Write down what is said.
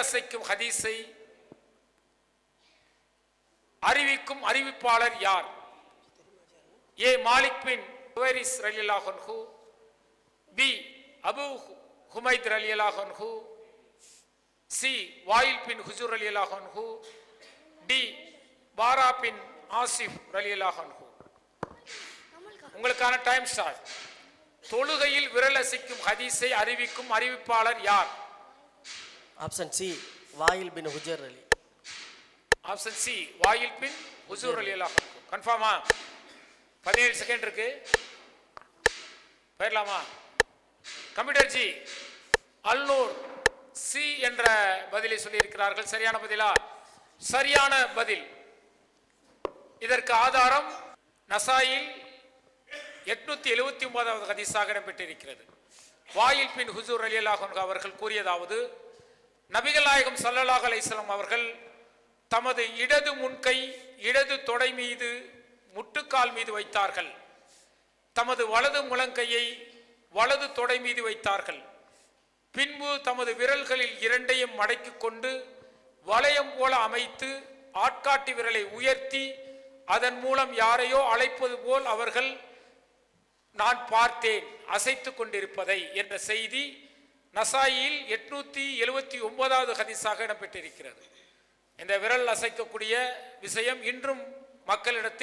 அசைக்கும் ஹதீஸை அறிவிக்கும் அறிவிப்பாளர் யார்? ஏ மாலிக் பின் ஹுவைரிஸ் ரலியல்லாஹு பி அபு ஹுமைத் ரலியல்லாஹு சி வாயில் பின் ஹுசூர் ரலியல்லாஹு டி பாரா பின் ஆசிஃப் ரலியல்லாஹு உங்களுக்கான டைம் ஸ்டார்ட் தொழுகையில் விரல் அசைக்கும் ஹதீஸை அறிவிக்கும் அறிவிப்பாளர் யார்? ஆப்ஷன் சி வாயில் பின் ஹுஜர் அலி ஆப்ஷன் சி வாயில் பின் ஹுசூர் ரலியல்லாஹு கன்ஃபார்மா பதினேழு செகண்ட் இருக்கு. போயிடலாமா? கம்ப்யூட்டர் ஜி அல்நூர் சி என்ற பதிலை சொல்லியிருக்கிறார்கள். சரியான பதிலா? சரியான பதில். இதற்கு ஆதாரம் நசாயில் எட்நூத்தி எழுபத்தி ஒன்பதாவது ஹதீஸாக இடம்பெற்றிருக்கிறது. வாயில் பின் ஹுசூர் அலி அல்லாஹ் அவர்கள் கூறியதாவது நபிகள் நாயகம் ஸல்லல்லாஹு அவர்கள் தமது இடது முன்கை இடது தொடை மீது முட்டுக்கால் மீது வைத்தார்கள். தமது வலது முழங்கையை வலது தொடை மீது வைத்தார்கள். பின்பு தமது விரல்களில் இரண்டையும் மடக்கிக் கொண்டு வளையம் போல அமைத்து ஆட்காட்டி விரலை உயர்த்தி அதன் மூலம் யாரையோ அழைப்பது போல் அவர்கள் நான் பார்த்தேன் அசைத்து கொண்டிருப்பதை என்ற செய்தி நசாயில் எட்நூத்தி எழுபத்தி ஒன்பதாவது ஹதீஸாக இடம்பெற்றிருக்கிறது. இந்த விரல் அசைக்கக்கூடிய விஷயம் இன்றும் மக்களிடத்தில்